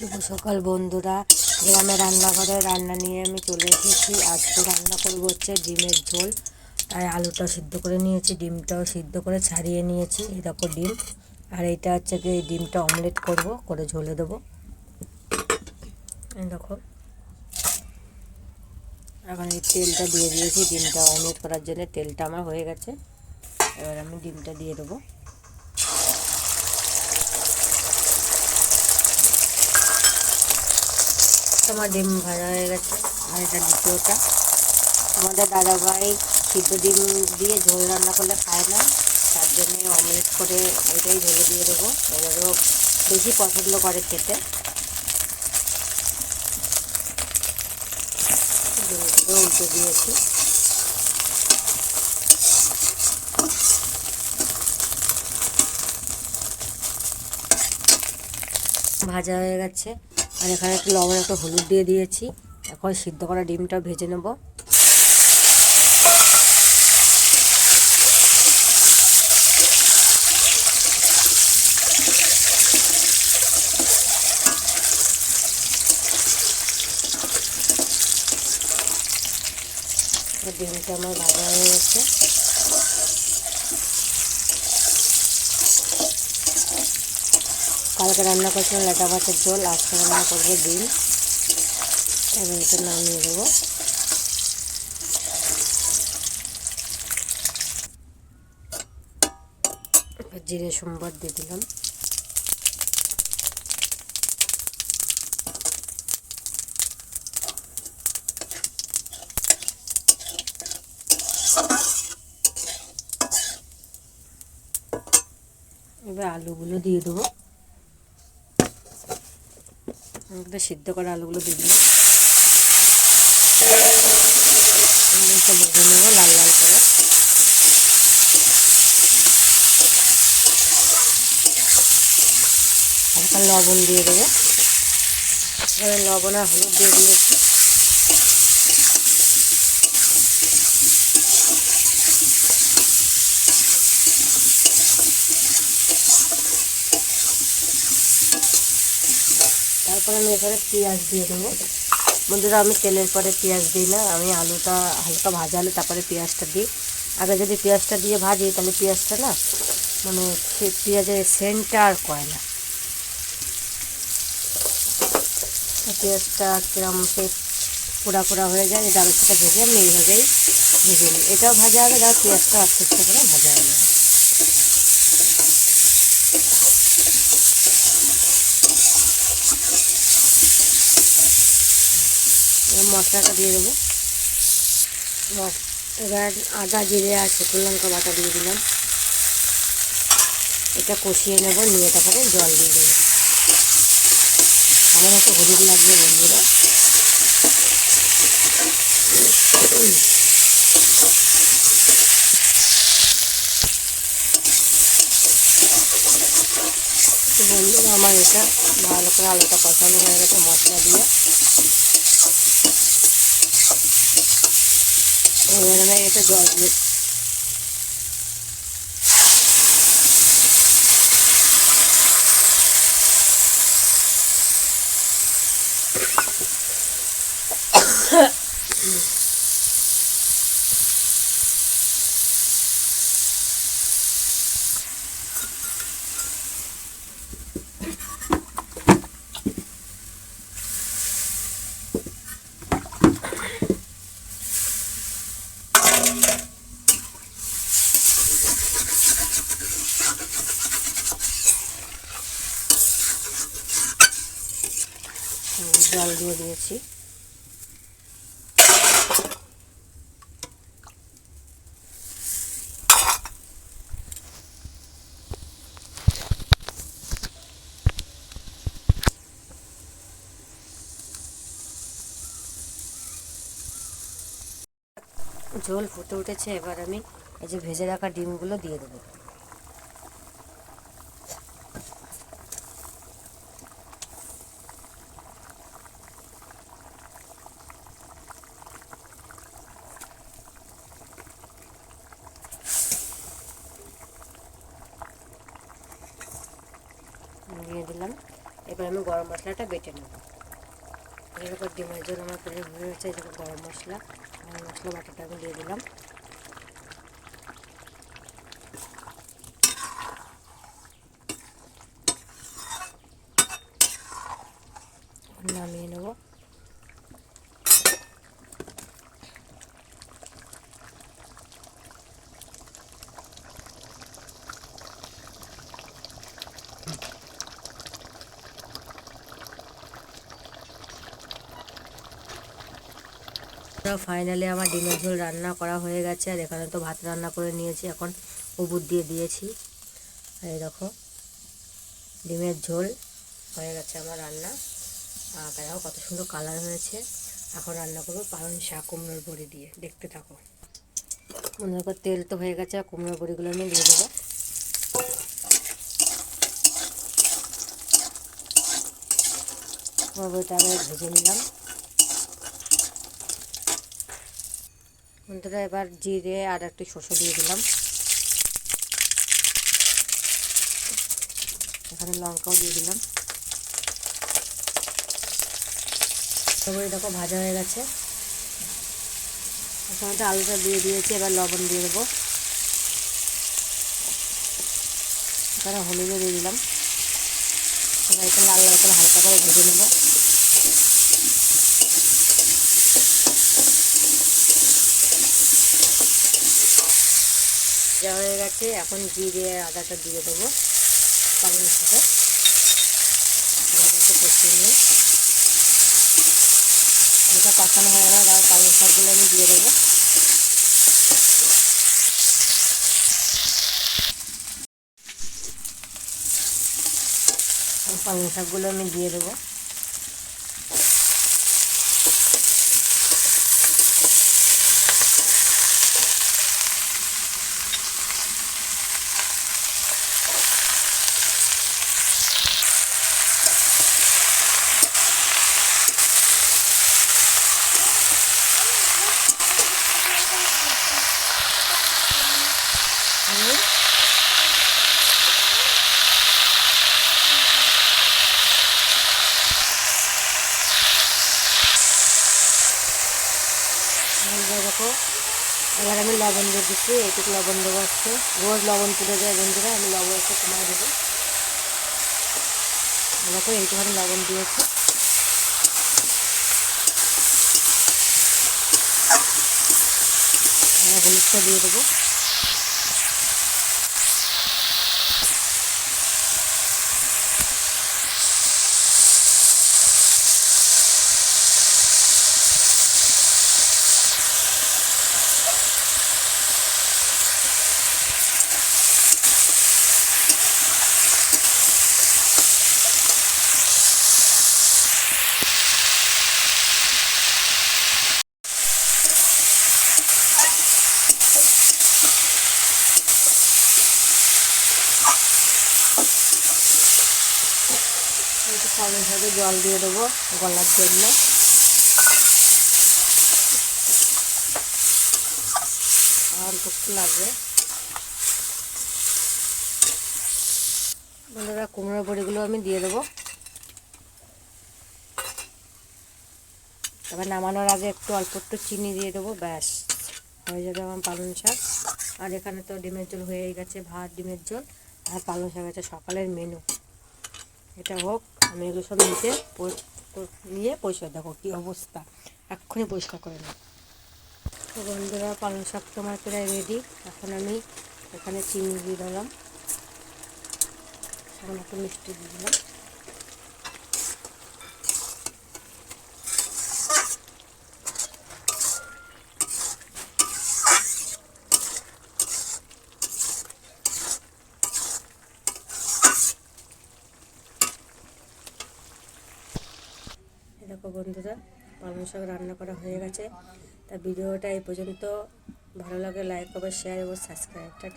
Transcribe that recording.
শুভ সকাল বন্ধুরা। গ্রামে রান্নাঘরে রান্না নিয়ে আমি চলে এসেছি। আজকে রান্না করব হচ্ছে ডিমের ঝোল। তাই আলুটা সিদ্ধ করে নিয়েছি, ডিমটাও সিদ্ধ করে ছাড়িয়ে নিয়েছি। দেখো ডিম। আর এইটা হচ্ছে কি ডিমটা অমলেট করব, করে ঝোলে দেবো। দেখো। এখন এই তেলটা দিয়ে দিয়েছি। ডিমটা অমলেট করার জন্য তেলটা আমার হয়ে গেছে। এবার আমি ডিমটা দিয়ে দেবো। তোমার ডিম ভাজা হয়ে গেছে। আর এটা দ্বিতীয়টা। আমাদের দাদাভাই সিদ্ধ ডিম দিয়ে ঝোল রান্না করলে খায় না। তার জন্য অমলেট করে ওইটাই ঝোলে দিয়ে দেবো। এবারও বেশি পছন্দ করে খেতে। উল্টে দিয়েছি। ভাজা হয়ে গেছে। আর এখানে একটু লবণ, একটা হলুদ দিয়ে দিয়েছি। এখন সিদ্ধ করা ডিমটা ভেজে নেব। ডিমটা আমার ভাজা হয়ে গেছে। কালকে রান্না করছিলাম লেটা মাছের ঝোল আজকে রান্না করব ডিম। এবার এটা নামিয়ে দেবো। জিরে, সোমবার দিয়ে দিলাম। এবার আলুগুলো দিয়ে দেবো। একটা সিদ্ধ করা আলুগুলো দিয়ে দিলাম। এটা ভেজে লাল লাল করে। লবণ দিয়ে দেবো। লবণ আর হলুদ দিয়ে দিয়েছি। তারপরে আমি এখানে পেঁয়াজ দিয়ে দেবো। বন্ধুরা, আমি তেলের পরে পেঁয়াজ দিই না, আমি আলুটা হালকা ভাজালে তারপরে পেঁয়াজটা দিই। আগে যদি পেঁয়াজটা দিয়ে ভাজি, তাহলে পেঁয়াজটা না মানে পেঁয়াজের সেন্টটা আর করে না। পেঁয়াজটা কিরম সে পোড়া পোড়া হয়ে যায় সাথে ভেজে আমি এইভাবেই ভেজে নিই। এটাও ভাজা হবে তার পেঁয়াজটা আস্তে আস্তে করে ভাজা হবে। মশলাটা দিয়ে দেবো। এবার আদা, জিরে আর শুকনো লঙ্কা বাটা দিয়ে দিলাম। এটা কষিয়ে নেব, নিয়ে তারপরে জল দিয়ে দেবো। আমার একটু হলুদ লাগবে বন্ধুরা। বন্ধুরা, আমার এটা ভালো করে আলুটা কষানো হয়ে গেছে মশলা দিয়ে। এবার আমি এটা জল দিয়ে জল দিয়ে দিয়েছি। ঝোল ফুটে উঠেছে, এবার আমি এই যে ভেজে রাখা ডিমগুলো দিয়ে দেবো দিয়ে দিলাম এবার আমি গরম মশলাটা বেটে নেব। এরকম ডিমের জন্য আমার প্রয়োজন হয়ে গেছে এরকম গরম মশলা গরম মশলা বাটাটা আমি দিয়ে দিলাম। নামিয়ে নেব। ফাইনালি আমার ডিমের ঝোল রান্না করা হয়ে গেছে। আর এখানে তো ভাত রান্না করে নিয়েছি, এখন উবুর দিয়ে দিয়েছি। এই দেখো, ডিমের ঝোল হয়ে গেছে আমার রান্না। আর দেখো কত সুন্দর কালার হয়েছে। এখন রান্না করব পালন শাক, কুমড়োর বড়ি দিয়ে। দেখতে থাকো। মনে করো তেল তো হয়ে গেছে, আর কুমড়োর বড়িগুলো আমি দিয়ে দেবো। ভেজে নিলাম। বন্ধুরা, এবার জিরে আর একটু শসা দিয়ে দিলাম। এখানে লঙ্কাও দিয়ে দিলাম। তারপরে দেখো, ভাজা হয়ে গেছে। এখানে আলুটা দিয়ে দিয়েছি, এবার লবণ দিয়ে দেবো। এখানে হলুদও দিয়ে দিলাম। এবার এখানে লাল লাল করে হালকা করে ভেজে নেব। ভাজা হয়ে গেছে। এখন জিরে আদাটা দিয়ে দেবো পালং শাকে আদাটা কষিয়ে এটা কষানো হয়ে গেলে তারপর পালং শাকগুলো আমি দিয়ে দেবো। পালং শাকগুলো আমি দিয়ে দেবো হুম। বন্ধুরা দেখো, এবার আমি লবণ দিয়ে দিচ্ছি, এইটুকু লবণ দেবো আজকে। রোজ লবণ তুলে যায় বন্ধুরা, আমি লবণ একটু কমায় দেবো। দেখো, এইটুখানি লবণ দিয়েছি। হলুদটা দিয়ে দেবো। একটু পালং শাকে জল দিয়ে দেবো গলার জন্য। আর একটু লাগবে? বন্ধুরা কুমড়ো বড়িগুলো আমি দিয়ে দেবো। তারপর নামানোর আগে একটু অল্প একটু চিনি দিয়ে দেবো, ব্যাস। হয়ে যাবে আমার পালং শাক। আর এখানে তো ডিমের ঝোল হয়ে গেছে, ভাত, ডিমের ঝোল। আর পালং শাক আছে সকালের মেনু এটা হোক, আমি এগুলো সব নিচে নিয়ে পরিষ্কার দেখো কী অবস্থা। এক্ষুনি পরিষ্কার করে নেব বন্ধুরা, পালং শাক তোমার প্রায় রেডি এখন আমি এখানে চিনি দিয়ে দিলাম। এখন একটু মিষ্টি দিয়ে দিলাম এই দেখো বন্ধুরা, পালং শাক রান্না করা হয়ে গেছে। তা ভিডিওটা এই পর্যন্ত। ভালো লাগে লাইক করবে শেয়ার এবং সাবস্ক্রাইবটা